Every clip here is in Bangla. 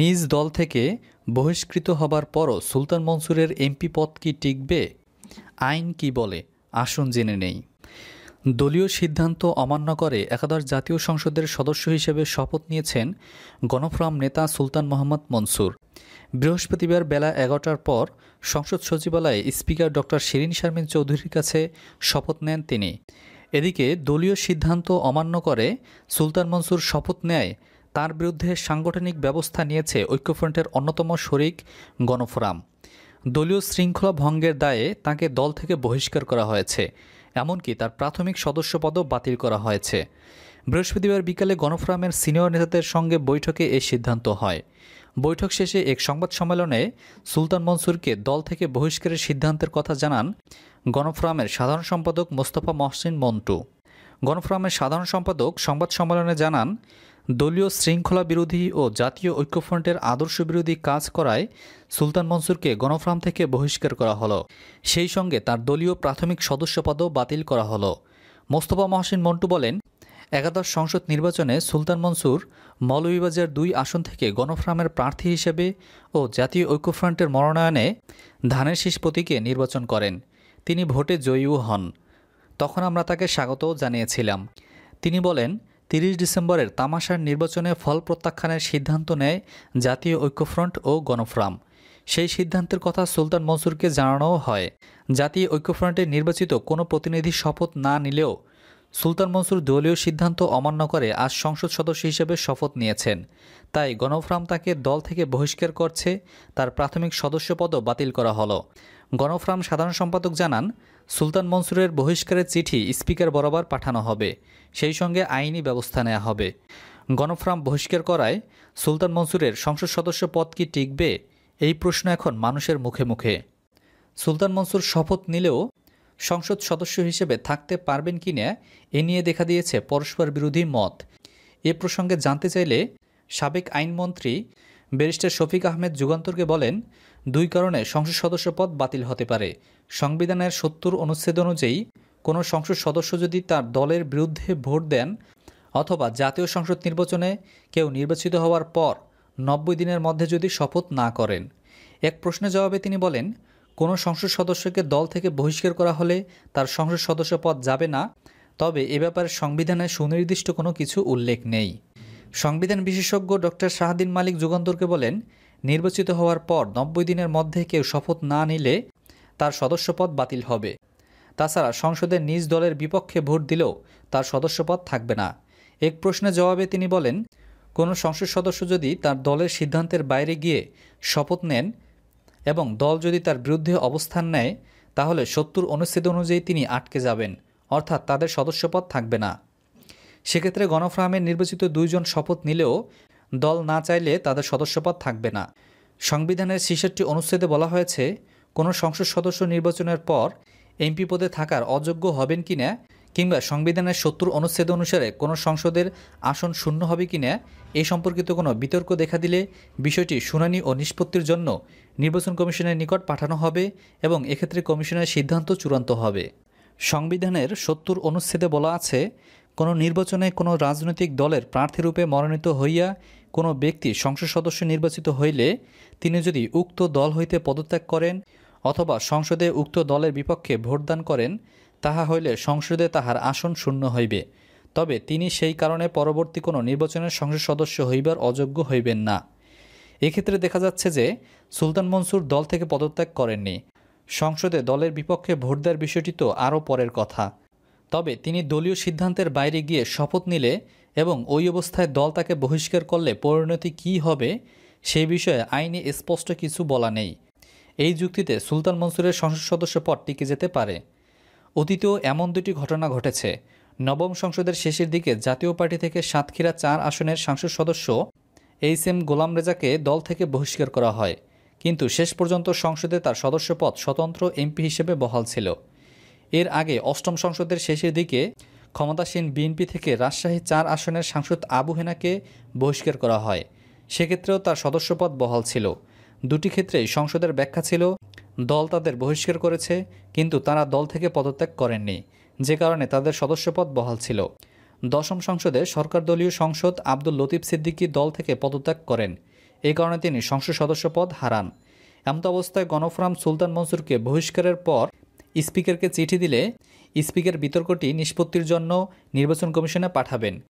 নিজ দল থেকে বহিষ্কৃত হবার পরও সুলতান মনসুরের এমপি পদ কি টিকবে? আইন কি বলে? আসুন জেনে নেই। দলীয় সিদ্ধান্ত অমান্য করে একাদশ জাতীয় সংসদের সদস্য হিসেবে শপথ নিয়েছেন গণফ্রাম নেতা সুলতান মোহাম্মদ মনসুর। বৃহস্পতিবার বেলা এগারোটার পর সংসদ সচিবালয়ে স্পিকার ডক্টর শিরিন শারমিন চৌধুরীর কাছে শপথ নেন তিনি। এদিকে দলীয় সিদ্ধান্ত অমান্য করে সুলতান মনসুর শপথ নেয় তার বিরুদ্ধে সাংগঠনিক ব্যবস্থা নিয়েছে ঐক্যফ্রন্টের অন্যতম শরিক গণফোরাম। দলীয় শৃঙ্খলা ভঙ্গের দায়ে তাকে দল থেকে বহিষ্কার করা হয়েছে, এমনকি তার প্রাথমিক সদস্যপদও বাতিল করা হয়েছে। বৃহস্পতিবার বিকালে গণফোরামের সিনিয়র নেতাদের সঙ্গে বৈঠকে এই সিদ্ধান্ত হয়। বৈঠক শেষে এক সংবাদ সম্মেলনে সুলতান মনসুরকে দল থেকে বহিষ্কারের সিদ্ধান্তের কথা জানান গণফোরামের সাধারণ সম্পাদক মোস্তফা মহসিন মন্টু। গণফোরামের সাধারণ সম্পাদক সংবাদ সম্মেলনে জানান দলীয় শৃঙ্খলা বিরোধী ও জাতীয় ঐক্যফ্রন্টের আদর্শ বিরোধী কাজ করায় সুলতান মনসুরকে গণফ্রাম থেকে বহিষ্কার করা হলো। সেই সঙ্গে তার দলীয় প্রাথমিক সদস্যপদও বাতিল করা হলো। মোস্তফা মহসিন মন্টু বলেন, একাদশ সংসদ নির্বাচনে সুলতান মনসুর মৌলভীবাজার দুই আসন থেকে গণফ্রামের প্রার্থী হিসেবে ও জাতীয় ঐক্যফ্রন্টের মনোনয়নে ধানের শীষ প্রতীকে নির্বাচন করেন। তিনি ভোটে জয়ীও হন। তখন আমরা তাকে স্বাগতও জানিয়েছিলাম। তিনি বলেন তিরিশ ডিসেম্বরের তামাশার নির্বাচনে ফল প্রত্যাখ্যানের সিদ্ধান্ত নেয় জাতীয় ঐক্যফ্রন্ট ও গণফ্রাম। সেই সিদ্ধান্তের কথা সুলতান মনসুরকে জানানোও হয়। জাতীয় ঐক্যফ্রন্টের নির্বাচিত কোনো প্রতিনিধি শপথ না নিলেও সুলতান মনসুর দলীয় সিদ্ধান্ত অমান্য করে আজ সংসদ সদস্য হিসেবে শপথ নিয়েছেন। তাই গণফ্রাম তাকে দল থেকে বহিষ্কার করছে, তার প্রাথমিক সদস্যপদও বাতিল করা হলো। গণফ্রাম সাধারণ সম্পাদক জানান, সুলতান মনসুরের বহিষ্কারের চিঠি স্পিকার বরাবর পাঠানো হবে, সেই সঙ্গে আইনি ব্যবস্থা নেওয়া হবে। গণফ্রাম বহিষ্কার করায় সুলতান মনসুরের সংসদ সদস্য পদ কি টিকবে? এই প্রশ্ন এখন মানুষের মুখে মুখে। সুলতান মনসুর শপথ নিলেও সংসদ সদস্য হিসেবে থাকতে পারবেন কি না, এ নিয়ে দেখা দিয়েছে পরস্পর বিরোধী মত। এ প্রসঙ্গে জানতে চাইলে সাবেক আইনমন্ত্রী ব্যারিস্টার শফিক আহমেদ যুগান্তরকে বলেন দুই কারণে সংসদ সদস্য পদ বাতিল হতে পারে। সংবিধানের সত্তর অনুচ্ছেদ অনুযায়ী, কোনো সংসদ সদস্য যদি তার দলের বিরুদ্ধে ভোট দেন অথবা জাতীয় সংসদ নির্বাচনে কেউ নির্বাচিত হওয়ার পর নব্বই দিনের মধ্যে যদি শপথ না করেন। এক প্রশ্নের জবাবে তিনি বলেন, কোনো সংসদ সদস্যকে দল থেকে বহিষ্কার করা হলে তার সংসদ সদস্য পদ যাবে না, তবে এ ব্যাপারে সংবিধানে সুনির্দিষ্ট কোনো কিছু উল্লেখ নেই। সংবিধান বিশেষজ্ঞ ডক্টর শাহদিন মালিক যুগান্তরকে বলেন নির্বাচিত হওয়ার পর নব্বই দিনের মধ্যে কেউ শপথ না নিলে তার সদস্যপদ বাতিল হবে। তাছাড়া সংসদের নিজ দলের বিপক্ষে ভোট দিলেও তার সদস্যপদ থাকবে না। এক প্রশ্নের জবাবে তিনি বলেন, কোনো সংসদ সদস্য যদি তার দলের সিদ্ধান্তের বাইরে গিয়ে শপথ নেন এবং দল যদি তার বিরুদ্ধে অবস্থান নেয়, তাহলে সত্তর অনুচ্ছেদ অনুযায়ী তিনি আটকে যাবেন, অর্থাৎ তাদের সদস্যপদ থাকবে না। সেক্ষেত্রে গণফ্রামের নির্বাচিত দুইজন শপথ নিলেও দল না চাইলে তাদের সদস্যপদ থাকবে না। সংবিধানের ছেষট্টি অনুচ্ছেদে বলা হয়েছে, কোনো সংসদ সদস্য নির্বাচনের পর এমপি পদে থাকার অযোগ্য হবেন কি না কিংবা সংবিধানের সত্তর অনুচ্ছেদ অনুসারে কোনো সংসদের আসন শূন্য হবে কি না এই সম্পর্কিত কোনো বিতর্ক দেখা দিলে বিষয়টি শুনানি ও নিষ্পত্তির জন্য নির্বাচন কমিশনের নিকট পাঠানো হবে এবং এক্ষেত্রে কমিশনের সিদ্ধান্ত চূড়ান্ত হবে। সংবিধানের সত্তর অনুচ্ছেদে বলা আছে, কোনো নির্বাচনে কোনো রাজনৈতিক দলের প্রার্থীরূপে মনোনীত হইয়া কোনো ব্যক্তি সংসদ সদস্য নির্বাচিত হইলে তিনি যদি উক্ত দল হইতে পদত্যাগ করেন অথবা সংসদে উক্ত দলের বিপক্ষে ভোটদান করেন, তাহা হইলে সংসদে তাহার আসন শূন্য হইবে। তবে তিনি সেই কারণে পরবর্তী কোনো নির্বাচনের সংসদ সদস্য হইবার অযোগ্য হইবেন না। এক্ষেত্রে দেখা যাচ্ছে যে সুলতান মনসুর দল থেকে পদত্যাগ করেননি। সংসদে দলের বিপক্ষে ভোট দেওয়ার বিষয়টি তো আরও পরের কথা। তবে তিনি দলীয় সিদ্ধান্তের বাইরে গিয়ে শপথ নিলে এবং ওই অবস্থায় দল তাকে বহিষ্কার করলে পরিণতি কি হবে সেই বিষয়ে আইনে স্পষ্ট কিছু বলা নেই। এই যুক্তিতে সুলতান মনসুরের সংসদ সদস্য পদ টিকে যেতে পারে। অতীতেও এমন দুটি ঘটনা ঘটেছে। নবম সংসদের শেষের দিকে জাতীয় পার্টি থেকে সাতক্ষীরা চার আসনের সংসদ সদস্য এইচ এম গোলাম রেজাকে দল থেকে বহিষ্কার করা হয়। কিন্তু শেষ পর্যন্ত সংসদে তার সদস্যপদ স্বতন্ত্র এমপি হিসেবে বহাল ছিল। এর আগে অষ্টম সংসদের শেষের দিকে ক্ষমতাসীন বিএনপি থেকে রাজশাহী চার আসনের সাংসদ আবু হেনাকে বহিষ্কার করা হয়। সেক্ষেত্রেও তার সদস্যপদ বহাল ছিল। দুটি ক্ষেত্রেই সংসদের ব্যাখ্যা ছিল, দল তাদের বহিষ্কার করেছে, কিন্তু তারা দল থেকে পদত্যাগ করেননি। যে কারণে তাদের সদস্যপদ বহাল ছিল। দশম সংসদে সরকার দলীয় সংসদ আব্দুল লতিফ সিদ্দিকী দল থেকে পদত্যাগ করেন। এই কারণে তিনি সংসদ সদস্য পদ হারান। এমত অবস্থায় গণফোরাম সুলতান মনসুরকে বহিষ্কারের পর স্পিকারকে চিঠি দিলে স্পিকার বিতর্কটি নিষ্পত্তির জন্য নির্বাচন কমিশনে পাঠাবেন।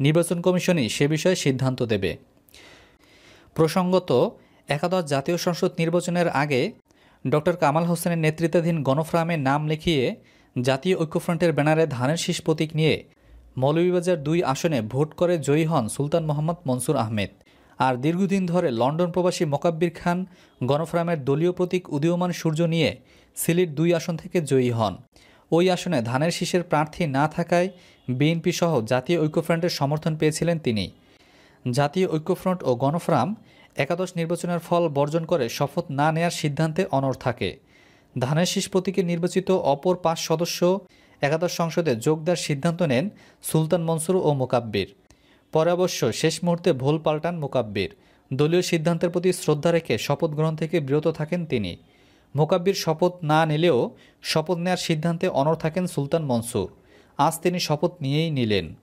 নির্বাচন কমিশনই সে বিষয়ে সিদ্ধান্ত দেবে। প্রসঙ্গত, একাদশ জাতীয় সংসদ নির্বাচনের আগে ডক্টর কামাল হোসেনের নেতৃত্বাধীন গণফ্রামে নাম লিখিয়ে জাতীয় ঐক্যফ্রন্টের ব্যানারে ধানের শীষ প্রতীক নিয়ে মৌলভীবাজার দুই আসনে ভোট করে জয়ী হন সুলতান মোহাম্মদ মনসুর আহমেদ। আর দীর্ঘদিন ধরে লন্ডন প্রবাসী মোকাব্বির খান গণফ্রামের দলীয় প্রতীক উদীয়মান সূর্য নিয়ে সিলিট দুই আসন থেকে জয়ী হন। ওই আসনে ধানের শীষের প্রার্থী না থাকায় বিএনপি সহ জাতীয় ঐক্যফ্রন্টের সমর্থন পেয়েছিলেন তিনি। জাতীয় ঐক্যফ্রন্ট ও গণফ্রাম একাদশ নির্বাচনের ফল বর্জন করে শপথ না নেয়ার সিদ্ধান্তে অনড় থাকে। ধানের শীষ প্রতীকে নির্বাচিত অপর পাঁচ সদস্য একাদশ সংসদে যোগ দেওয়ার সিদ্ধান্ত নেন সুলতান মনসুর ও মোকাব্বির। পরে অবশ্য শেষ মুহূর্তে ভুল পাল্টান মোকাব্বির। দলীয় সিদ্ধান্তের প্রতি শ্রদ্ধা রেখে শপথ গ্রহণ থেকে বিরত থাকেন তিনি। মোকাব্বির শপথ না নিলেও শপথ নেয়ার সিদ্ধান্তে অনড় থাকেন সুলতান মনসুর। আজ তিনি শপথ নিয়েই নিলেন।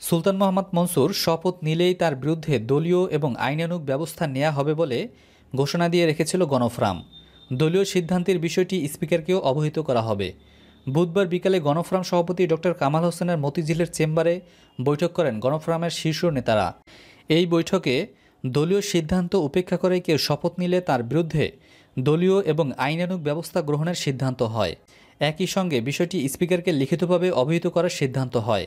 সুলতান মোহাম্মদ মনসুর শপথ নিলেই তার বিরুদ্ধে দলীয় এবং আইনানুগ ব্যবস্থা নেওয়া হবে বলে ঘোষণা দিয়ে রেখেছিল গণফ্রাম। দলীয় সিদ্ধান্তের বিষয়টি স্পিকারকেও অবহিত করা হবে। বুধবার বিকালে গণফ্রাম সভাপতি ডক্টর কামাল হোসেনের মতিঝিলের চেম্বারে বৈঠক করেন গণফ্রামের শীর্ষ নেতারা। এই বৈঠকে দলীয় সিদ্ধান্ত উপেক্ষা করে কেউ শপথ নিলে তার বিরুদ্ধে দলীয় এবং আইনানুগ ব্যবস্থা গ্রহণের সিদ্ধান্ত হয়। একই সঙ্গে বিষয়টি স্পিকারকে লিখিতভাবে অবহিত করার সিদ্ধান্ত হয়।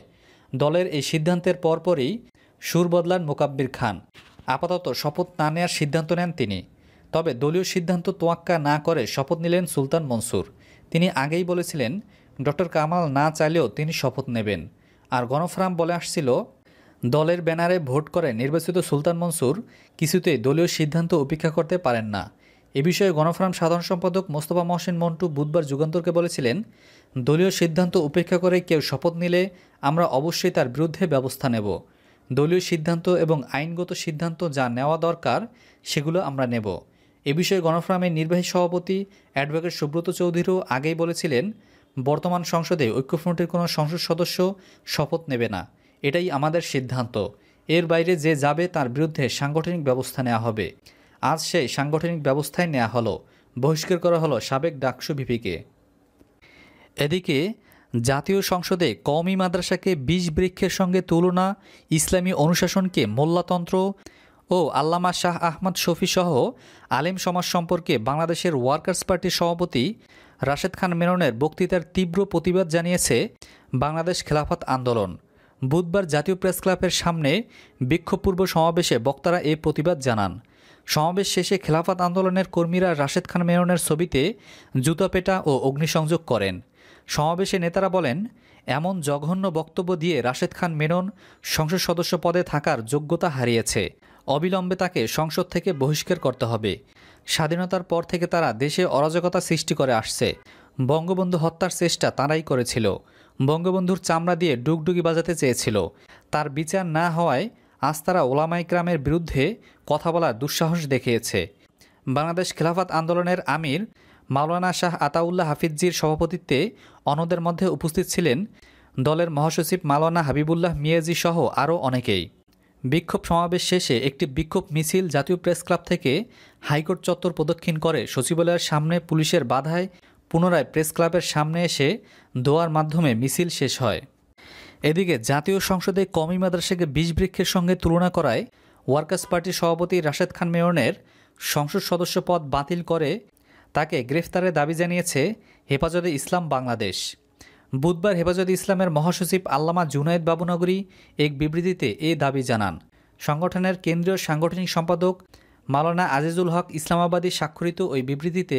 দলের এই সিদ্ধান্তের পরপরই সুর বদলান মোকাব্বির খান। আপাতত শপথ না নেওয়ার সিদ্ধান্ত নেন তিনি। তবে দলীয় সিদ্ধান্ত তোয়াক্কা না করে শপথ নিলেন সুলতান মনসুর। তিনি আগেই বলেছিলেন, ডক্টর কামাল না চাইলেও তিনি শপথ নেবেন। আর গণফ্রাম বলে আসছিল, দলের ব্যানারে ভোট করে নির্বাচিত সুলতান মনসুর কিছুতেই দলীয় সিদ্ধান্ত উপেক্ষা করতে পারেন না। এ বিষয়ে গণফ্রাম সাধারণ সম্পাদক মোস্তফা মহসেন মন্টু বুধবার যুগান্তরকে বলেছিলেন, দলীয় সিদ্ধান্ত উপেক্ষা করে কেউ শপথ নিলে আমরা অবশ্যই তার বিরুদ্ধে ব্যবস্থা নেব। দলীয় সিদ্ধান্ত এবং আইনগত সিদ্ধান্ত যা নেওয়া দরকার, সেগুলো আমরা নেব। এ বিষয়ে গণফোরামের নির্বাহী সভাপতি অ্যাডভোকেট সুব্রত চৌধুরীও আগেই বলেছিলেন, বর্তমান সংসদে ঐক্যফ্রন্টের কোনো সংসদ সদস্য শপথ নেবে না। এটাই আমাদের সিদ্ধান্ত। এর বাইরে যে যাবে তার বিরুদ্ধে সাংগঠনিক ব্যবস্থা নেওয়া হবে। আজ সেই সাংগঠনিক ব্যবস্থায় নেওয়া হলো। বহিষ্কার করা হলো সাবেক ডাকসু ভিপিকে। এদিকে, জাতীয় সংসদে কওমি মাদ্রাসাকে বিষ বৃক্ষের সঙ্গে তুলনা, ইসলামী অনুশাসনকে মোল্লাতন্ত্র ও আল্লামা শাহ আহমদ শফি সহ আলেম সমাজ সম্পর্কে বাংলাদেশের ওয়ার্কার্স পার্টির সভাপতি রাশেদ খান মেননের বক্তৃতার তীব্র প্রতিবাদ জানিয়েছে বাংলাদেশ খেলাফত আন্দোলন। বুধবার জাতীয় প্রেস ক্লাবের সামনে বিক্ষোভপূর্ব সমাবেশে বক্তারা এ প্রতিবাদ জানান। সমাবেশ শেষে খেলাফত আন্দোলনের কর্মীরা রাশেদ খান মেননের ছবিতে জুতাপেটা ও অগ্নিসংযোগ করেন। সমাবেশে নেতারা বলেন, এমন জঘন্য বক্তব্য দিয়ে রাশেদ খান মেনন সংসদ সদস্য পদে থাকার যোগ্যতা হারিয়েছে। অবিলম্বে তাকে সংসদ থেকে বহিষ্কার করতে হবে। স্বাধীনতার পর থেকে তারা দেশে অরাজকতা সৃষ্টি করে আসছে। বঙ্গবন্ধু হত্যার চেষ্টা তারাই করেছিল। বঙ্গবন্ধুর চামড়া দিয়ে ডুগডুগি বাজাতে চেয়েছিল। তার বিচার না হওয়ায় আজ তারা ওলামাইক্রামের বিরুদ্ধে কথা বলার দুঃসাহস দেখিয়েছে। বাংলাদেশ খেলাফত আন্দোলনের আমির মাওলানা শাহ আতাউল্লাহ হাফিজির সভাপতিত্বে অনদের মধ্যে উপস্থিত ছিলেন দলের মহাসচিব মাওলানা হাবিবুল্লাহ মিয়াজি সহ আরও অনেকেই। বিক্ষোভ সমাবেশ শেষে একটি বিক্ষোভ মিছিল জাতীয় প্রেস ক্লাব থেকে হাইকোর্ট চত্বর প্রদক্ষিণ করে সচিবালয়ের সামনে পুলিশের বাধায় পুনরায় প্রেস ক্লাবের সামনে এসে দোয়ার মাধ্যমে মিছিল শেষ হয়। এদিকে জাতীয় সংসদে কমি মাদ্রাসাকে বৃক্ষের সঙ্গে তুলনা করায় ওয়ার্কার্স পার্টির সভাপতি রাশেদ খান মেয়নের সংসদ সদস্য পদ বাতিল করে তাকে গ্রেফতারের দাবি জানিয়েছে হেফাজতে ইসলাম বাংলাদেশ। বুধবার হেফাজতে ইসলামের মহাসচিব আল্লামা জুনায়েদ বাবুনগরী এক বিবৃতিতে এ দাবি জানান। সংগঠনের কেন্দ্রীয় সাংগঠনিক সম্পাদক মালানা আজিজুল হক ইসলামাবাদী স্বাক্ষরিত ওই বিবৃতিতে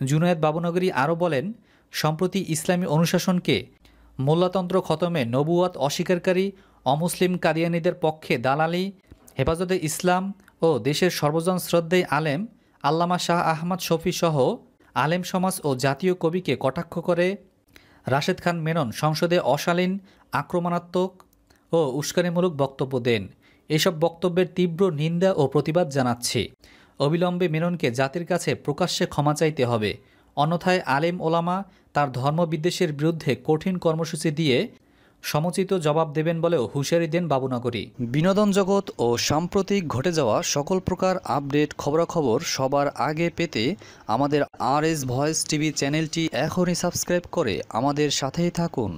জুনায়েদ বাবুনগরী আরও বলেন, সম্প্রতি ইসলামী অনুশাসনকে মোল্লাতন্ত্র খতমে নবুয়াত অস্বীকারী অমুসলিম কাদিয়ানিদের পক্ষে দালালি, হেফাজতে ইসলাম ও দেশের সর্বজন শ্রদ্ধেয় আলেম আল্লামা শাহ আহমদ শফি সহ আলেম সমাজ ও জাতীয় কবিকে কটাক্ষ করে রাশেদ খান মেনন সংসদে অশালীন, আক্রমণাত্মক ও উস্কানিমূলক বক্তব্য দেন। এসব বক্তব্যের তীব্র নিন্দা ও প্রতিবাদ জানাচ্ছি। অবিলম্বে মেননকে জাতির কাছে প্রকাশ্যে ক্ষমা চাইতে হবে। অন্যথায় আলেম ওলামা তার ধর্মবিদ্বেষের বিরুদ্ধে কঠিন কর্মসূচি দিয়ে সমুচিত জবাব দেবেন বলেও হুঁশিয়ারি দেন বাবুনগরী। বিনোদন জগৎ ও সাম্প্রতিক ঘটে যাওয়া সকল প্রকার আপডেট খবরাখবর সবার আগে পেতে আমাদের আর এস ভয়েস টিভি চ্যানেলটি এখনই সাবস্ক্রাইব করে আমাদের সাথেই থাকুন।